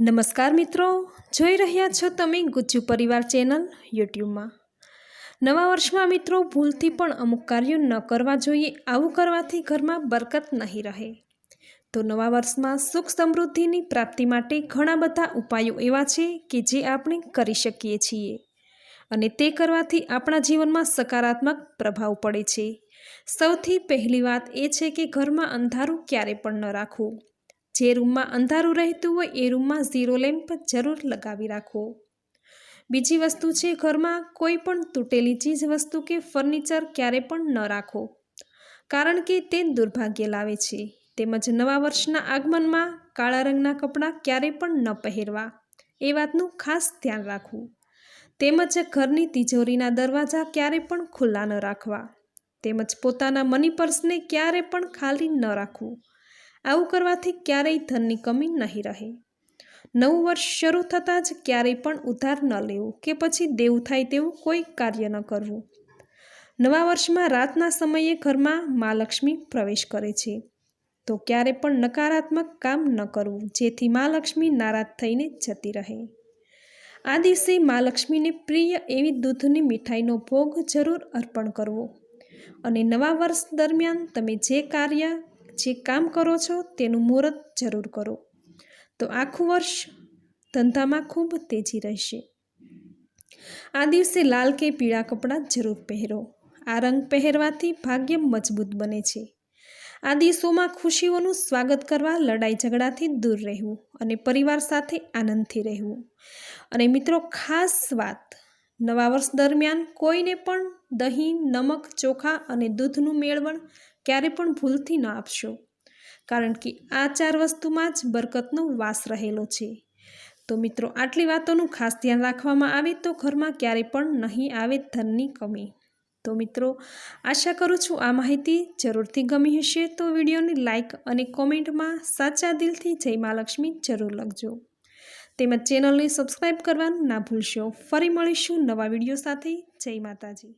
નમસ્કાર મિત્રો, જોઈ રહ્યા છો તમે ગુજ્જુ પરિવાર ચેનલ યુટ્યુબમાં. નવા વર્ષમાં મિત્રો, ભૂલથી પણ અમુક કાર્યો ન કરવા જોઈએ, આવું કરવાથી ઘરમાં બરકત નહીં રહે. તો નવા વર્ષમાં સુખ સમૃદ્ધિની પ્રાપ્તિ માટે ઘણા બધા ઉપાયો એવા છે કે જે આપણે કરી શકીએ છીએ. અને તે કરવાથી આપણા જીવનમાં સકારાત્મક પ્રભાવ પડે છે. સૌથી પહેલી વાત એ છે કે ઘરમાં અંધારું ક્યારે પણ ન રાખવું. જે રૂમમાં અંધારું રહેતું હોય એ રૂમમાં ઝીરો લેમ્પ જરૂર લગાવી રાખવો બીજી વસ્તુ છે, ઘરમાં કોઈ પણ તૂટેલી ચીજ વસ્તુ કે ફર્નિચર ક્યારે પણ ન રાખો. કારણ કે તે દુર્ભાગ્ય લાવે છે. તેમજ નવા વર્ષના આગમનમાં કાળા રંગના કપડાં ક્યારે પણ ન પહેરવા. એ વાતનું ખાસ ધ્યાન રાખવું. તેમજ ઘરની તિજોરીના દરવાજા ક્યારે પણ ખુલ્લા ન રાખવા. તેમજ પોતાના મની પર્સને ક્યારે પણ ખાલી ન રાખવું. આવું કરવાથી ક્યારેય ધનની કમી નહીં રહે. નવું વર્ષ શરૂ થતાં જ ક્યારેય પણ ઉધાર ન લેવું કે પછી દેવું થાય તેવું કોઈ કાર્ય ન કરવું. નવા વર્ષમાં રાતના સમયે ઘરમાં મા લક્ષ્મી પ્રવેશ કરે છે. તો ક્યારે પણ નકારાત્મક કામ ન કરવું, જેથી મા લક્ષ્મી નારાજ થઈને જતી રહે. આ દિવસે મા લક્ષ્મીને પ્રિય એવી દૂધની મીઠાઈનો ભોગ જરૂર અર્પણ કરવો. અને નવા વર્ષ દરમિયાન તમે જે કાર્ય જે કામ કરો છો તેનું મુહૂર્ત જરૂર કરો. તો આખું વર્ષ ધંધામાં ખૂબ તેજી રહેશે. આ દિવસે લાલ કે પીળા કપડાં જરૂર પહેરો. આ રંગ પહેરવાથી ભાગ્ય મજબૂત બને છે. આ દિવસોમાં ખુશીઓનું સ્વાગત કરવા લડાઈ ઝઘડાથી દૂર રહેવું અને પરિવાર સાથે આનંદથી રહેવું. અને મિત્રો, ખાસ વાત, નવા વર્ષ દરમિયાન કોઈને પણ દહીં, નમક, ચોખા અને દૂધનું મેળવણ ક્યારે પણ ભૂલથી ન આપશો. કારણ કે આ ચાર વસ્તુમાં જ બરકતનો વાસ રહેલો છે. તો મિત્રો, આટલી વાતોનું ખાસ ધ્યાન રાખવામાં આવે તો ઘરમાં ક્યારેય પણ નહીં આવે ધનની કમી. તો મિત્રો, આશા કરું છું આ માહિતી જરૂરથી ગમી હશે તો વિડીયોને લાઇક અને કોમેન્ટમાં સાચા દિલથી જય મા લક્ષ્મી જરૂર લખજો. તેમજ ચેનલને સબસ્ક્રાઈબ કરવાનું ના ભૂલશો. ફરી મળીશું નવા વીડિયો સાથે. જય માતાજી.